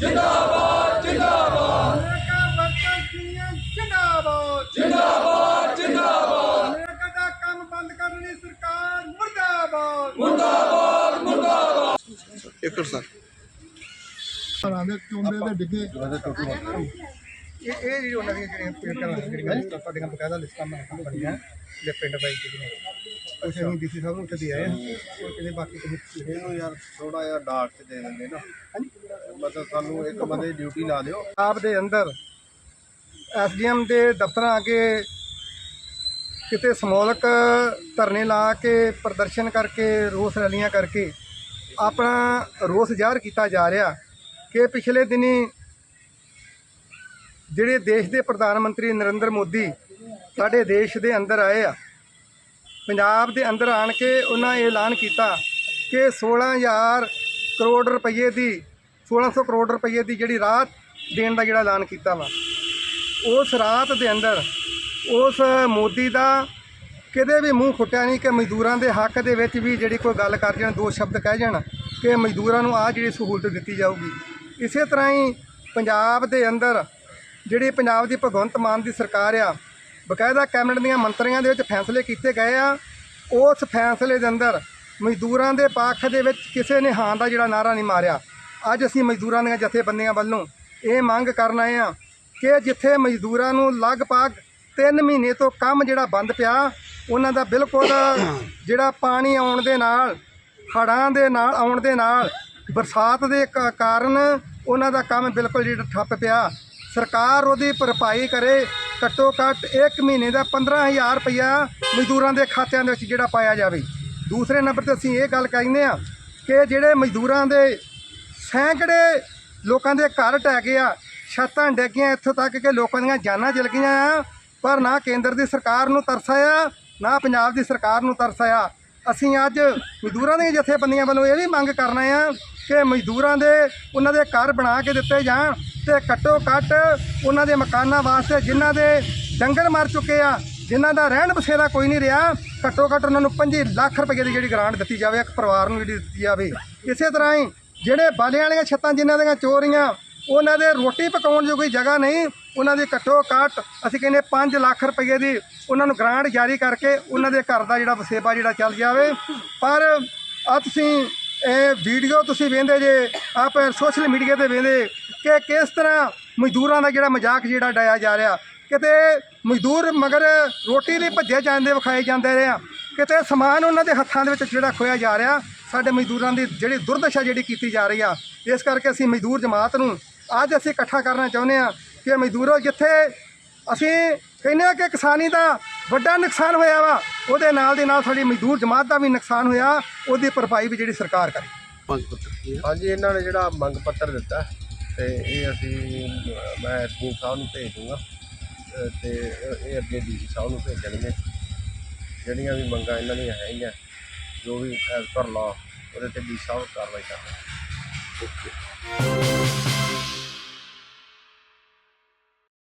ਜਿੰਦਾਬਾਦ ਜਿੰਦਾਬਾਦ। America worker union ਜਿੰਦਾਬਾਦ। ਜਿੰਦਾਬਾਦ ਜਿੰਦਾਬਾਦ। ਅਮਰੀਕਾ ਦਾ ਕੰਮ ਬੰਦ ਕਰਨ ਲਈ ਸਰਕਾਰ ਮੁਰਦਾਬਾਦ। ਮੁਰਦਾਬਾਦ ਮੁਰਦਾਬਾਦ। ਇੱਕ ਸਰ। ਘਰਾਂ ਦੇ ਚੁੰਬੇ ਦੇ ਡਿੱਗੇ। ਇਹ ਇਹ ਜਿਹੜੀ ਉਹਨਾਂ ਦੀਆਂ ਜਿਹੜੀਆਂ ਪੇਟਾਂ ਜਿਹੜੀਆਂ ਸਾਡੀਆਂ ਬਕਾਇਦਾ ਲਿਸਟਾਂ ਮੈਂ ਬਣੀਆਂ ਜੇ ਪਿੰਡ ਬਾਈ ਜਿਹੜੀਆਂ। ਅਸੀਂ ਡੀਸੀ ਸਾਹਿਬ ਨੂੰ ਕਦੀ ਆਏ ਹਾਂ ਉਹ ਕਹਿੰਦੇ ਬਾਕੀ ਤੁਸੀਂ ਇਹਨੂੰ ਯਾਰ ਥੋੜਾ ਜਿਹਾ ਡਾਕ ਚ ਦੇ ਦਿੰਦੇ ਨਾ। ਮਤਲਬ ਸਾਨੂੰ ਇੱਕ ਬੰਦੇ ਡਿਊਟੀ ਲਾ ਦਿਓ। ਆਪ ਦੇ ਅੰਦਰ ਐਸਡੀਐਮ ਦੇ ਦਫ਼ਤਰਾਂ ਅੱਗੇ ਕਿਤੇ ਸਮੂਲਕ ਧਰਨੇ ਲਾ ਕੇ ਪ੍ਰਦਰਸ਼ਨ ਕਰਕੇ ਰੋਸ ਰੈਲੀਆਂ ਕਰਕੇ ਆਪਣਾ ਰੋਸ ਜ਼ਾਹਰ ਕੀਤਾ ਜਾ ਰਿਹਾ ਕਿ ਪਿਛਲੇ ਦਿਨੀ ਜਿਹੜੇ ਦੇਸ਼ ਦੇ ਪ੍ਰਧਾਨ ਮੰਤਰੀ ਨਰਿੰਦਰ ਮੋਦੀ ਸਾਡੇ ਦੇਸ਼ ਦੇ ਅੰਦਰ ਆਏ ਆ। ਪੰਜਾਬ ਦੇ ਅੰਦਰ ਆਣ ਕੇ ਉਹਨਾਂ ਐਲਾਨ ਕੀਤਾ ਕਿ 16000 ਕਰੋੜ ਰੁਪਏ ਦੀ 1600 ਕਰੋੜ ਰੁਪਏ ਦੀ ਜਿਹੜੀ ਰਾਹਤ ਦੇਣ ਦਾ ਜਿਹੜਾ ਐਲਾਨ ਕੀਤਾ ਵਾ, ਉਸ ਰਾਤ ਦੇ ਅੰਦਰ ਉਸ ਮੋਦੀ ਦਾ ਕਿਤੇ ਵੀ ਮੂੰਹ ਫੁੱਟਿਆ ਨਹੀਂ ਕਿ ਮਜ਼ਦੂਰਾਂ ਦੇ ਹੱਕ ਦੇ ਵਿੱਚ ਵੀ ਜਿਹੜੀ ਕੋਈ ਗੱਲ ਕਰ ਜਾਣ, ਦੋ ਸ਼ਬਦ ਕਹਿ ਜਾਣ ਕਿ ਮਜ਼ਦੂਰਾਂ ਨੂੰ ਆਹ ਜਿਹੜੀ ਸਹੂਲਤ ਦਿੱਤੀ ਜਾਊਗੀ। ਇਸੇ ਤਰ੍ਹਾਂ ਹੀ ਪੰਜਾਬ ਦੇ ਅੰਦਰ ਜਿਹੜੀ ਪੰਜਾਬ ਦੀ ਭਗਵੰਤ ਮਾਨ ਦੀ ਸਰਕਾਰ ਆ ਬਕਾਇਦਾ ਕੈਬਨਿਟ ਦੀਆਂ ਮੰਤਰੀਆਂ ਦੇ ਵਿੱਚ ਫੈਸਲੇ ਕੀਤੇ ਗਏ ਆ। ਉਸ ਫੈਸਲੇ ਦੇ ਅੰਦਰ ਮਜ਼ਦੂਰਾਂ ਦੇ ਪੱਖ ਦੇ ਵਿੱਚ ਕਿਸੇ ਨੇ ਹਾਂ ਦਾ ਜਿਹੜਾ ਨਾਰਾ ਨਹੀਂ ਮਾਰਿਆ। ਅੱਜ ਅਸੀਂ ਮਜ਼ਦੂਰਾਂ ਦੀਆਂ ਜਥੇਬੰਦੀਆਂ ਵੱਲੋਂ ਇਹ ਮੰਗ ਕਰਨ ਆਏ ਆ ਕਿ ਜਿੱਥੇ ਮਜ਼ਦੂਰਾਂ ਨੂੰ ਲਗਭਗ 3 ਮਹੀਨੇ ਤੋਂ ਕੰਮ ਜਿਹੜਾ ਬੰਦ ਪਿਆ, ਉਹਨਾਂ ਦਾ ਬਿਲਕੁਲ ਜਿਹੜਾ ਪਾਣੀ ਆਉਣ ਦੇ ਨਾਲ, ਹੜ੍ਹਾਂ ਦੇ ਨਾਲ ਆਉਣ ਦੇ ਨਾਲ, ਬਰਸਾਤ ਦੇ ਕ- ਕਾਰਨ ਉਹਨਾਂ ਦਾ ਕੰਮ ਬਿਲਕੁਲ ਜਿਹੜਾ ਠੱਪ ਪਿਆ। ਸਰਕਾਰ ਉਹਦੀ ਭਰਪਾਈ ਕਰੇ ਘੱਟੋ ਘੱਟ 1 ਮਹੀਨੇ ਦਾ 15000 ਰੁਪਇਆ ਮਜ਼ਦੂਰਾਂ ਦੇ ਖਾਤਿਆਂ ਦੇ ਵਿੱਚ ਜਿਹੜਾ ਪਾਇਆ ਜਾਵੇ। ਦੂਸਰੇ ਨੰਬਰ ਤੇ ਅਸੀਂ ਇਹ ਗੱਲ ਕਹਿੰਦੇ ਆ ਕਿ ਜਿਹੜੇ ਮਜ਼ਦੂਰਾਂ ਦੇ ਸੈਂਕੜੇ ਲੋਕਾਂ ਦੇ ਘਰ ਟਹਿ ਗਏ ਆ, ਛੱਤਾਂ ਡਿੱਗੀਆਂ ਇੱਥੋਂ ਤੱਕ ਕਿ ਲੋਕਾਂ ਦੀਆਂ ਜਾਨਾਂ ਜਲ ਗਈਆਂ ਆ, ਪਰ ਨਾ ਕੇਂਦਰ ਦੀ ਸਰਕਾਰ ਨੂੰ ਤਰਸ ਆਇਆ, ਨਾ ਪੰਜਾਬ ਦੀ ਸਰਕਾਰ ਨੂੰ ਤਰਸ ਆਇਆ। ਅਸੀਂ ਅੱਜ ਮਜ਼ਦੂਰਾਂ ਦੀਆਂ ਜਥੇਬੰਦੀਆਂ ਵੱਲੋਂ ਇਹ ਵੀ ਮੰਗ ਕਰਨਾ ਆ ਕਿ ਮਜ਼ਦੂਰਾਂ ਦੇ ਉਹਨਾਂ ਦੇ ਘਰ ਬਣਾ ਕੇ ਦਿੱਤੇ ਜਾਣ ਤੇ ਘੱਟੋ ਘੱਟ ਉਹਨਾਂ ਦੇ ਮਕਾਨਾਂ ਵਾਸਤੇ ਜਿਨ੍ਹਾਂ ਦੇ ਡੰਗਰ ਮਰ ਚੁੱਕੇ ਆ, ਜਿਨ੍ਹਾਂ ਦਾ ਰਹਿਣ ਬਸੇਰਾ ਕੋਈ ਨਹੀਂ ਰਿਹਾ, ਘੱਟੋ ਘੱਟ ਉਹਨਾਂ ਨੂੰ 5 ਲੱਖ ਰੁਪਏ ਦੀ ਜਿਹੜੀ ਗ੍ਰਾਂਟ ਦਿੱਤੀ ਜਾਵੇ, ਇੱਕ ਪਰਿਵਾਰ ਨੂੰ ਜਿਹੜੀ ਦਿੱਤੀ ਜਾਵੇ। ਇਸੇ ਤਰ੍ਹਾਂ ਹੀ ਜਿਹੜੇ ਬਾਲਿਆਂ ਵਾਲੀਆਂ ਛੱਤਾਂ ਜਿਨ੍ਹਾਂ ਦੀਆਂ ਚੋਰੀਆਂ ਉਹਨਾਂ ਦੇ ਰੋਟੀ ਪਕਾਉਣ ਜੋ ਕੋਈ ਜਗ੍ਹਾ ਨਹੀਂ, ਉਹਨਾਂ ਦੀ ਘੱਟੋ ਘੱਟ ਅਸੀਂ ਕਹਿੰਦੇ 5 ਲੱਖ ਰੁਪਏ ਦੀ ਉਹਨਾਂ ਨੂੰ ਗ੍ਰਾਂਟ ਜਾਰੀ ਕਰਕੇ ਉਹਨਾਂ ਦੇ ਘਰ ਦਾ ਜਿਹੜਾ ਵਸੇਬਾ ਜਿਹੜਾ ਚੱਲ ਜਾਵੇ। ਪਰ ਆ ਤੁਸੀਂ ਇਹ ਵੀਡੀਓ ਤੁਸੀਂ ਵੇਖਦੇ ਜੇ, ਆਪ ਸੋਸ਼ਲ ਮੀਡੀਆ ਤੇ ਵੇਖਦੇ ਕਿ ਕਿਸ ਤਰ੍ਹਾਂ ਮਜ਼ਦੂਰਾਂ ਦਾ ਜਿਹੜਾ ਮਜ਼ਾਕ ਜਿਹੜਾ ਡਾਇਆ ਜਾ ਰਿਹਾ। ਕਿਤੇ ਮਜ਼ਦੂਰ ਮਗਰ ਰੋਟੀ ਲਈ ਭੱਜੇ ਜਾਂਦੇ ਵਿਖਾਏ ਜਾਂਦੇ ਰਹੇ ਆ। ਕਿਤੇ ਸਮਾਨ ਉਹਨਾਂ ਦੇ ਹੱਥਾਂ ਦੇ ਵਿੱਚ ਜਿਹੜਾ ਖੋਇਆ ਜਾ ਰਿਹਾ, ਸਾਡੇ ਮਜ਼ਦੂਰਾਂ ਦੀ ਜਿਹੜੀ ਦੁਰਦਸ਼ਾ ਜਿਹੜੀ ਕੀਤੀ ਜਾ ਰਹੀ ਆ। ਇਸ ਕਰਕੇ ਅਸੀਂ ਮਜ਼ਦੂਰ ਜਮਾਤ ਨੂੰ ਅੱਜ ਅਸੀਂ ਇਕੱਠਾ ਕਰਨਾ ਚਾਹੁੰਦੇ ਆ ਕਿ ਮਜ਼ਦੂਰੋ ਜਿੱਥੇ ਅਸੀਂ ਕਹਿੰਦੇ ਆ ਕਿ ਕਿਸਾਨੀ ਦਾ ਵੱਡਾ ਨੁਕਸਾਨ ਹੋਇਆ ਵਾ ਉਹਦੇ ਨਾਲ ਦੇ ਨਾਲ ਸਾਡੀ ਮਜ਼ਦੂਰ ਜਮਾਤ ਦਾ ਵੀ ਨੁਕਸਾਨ ਹੋਇਆ ਉਹਦੀ ਭਰਪਾਈ ਵੀ ਜਿਹੜੀ ਸਰਕਾਰ ਕਰੇ। ਪੱਤਰ ਹਾਂਜੀ ਇਹਨਾਂ ਨੇ ਜਿਹੜਾ ਮੰਗ ਪੱਤਰ ਦਿੱਤਾ ਤੇ ਇਹ ਅਸੀਂ ਮੈਂ ਐਸਪੀ ਸਾਹਿਬ ਨੂੰ ਭੇਜ ਦੂੰਗਾ ਤੇ ਇਹ- ਅੱਗੇ ਡੀਸੀ ਸਾਹਿਬ ਨੂੰ ਭੇਜਣਗੇ। ਜਿਹੜੀਆਂ ਵੀ ਮੰਗਾਂ ਇਹਨਾਂ ਦੀਆਂ ਹੈਗੀਆਂ ਜੋ ਵੀ ਐਜ਼ ਪਰ ਲਾ ਉਹਦੇ ਤੇ ਡੀ ਸਾਹਿਬ ਕਾਰਵਾਈ ਕਰਨਗੇ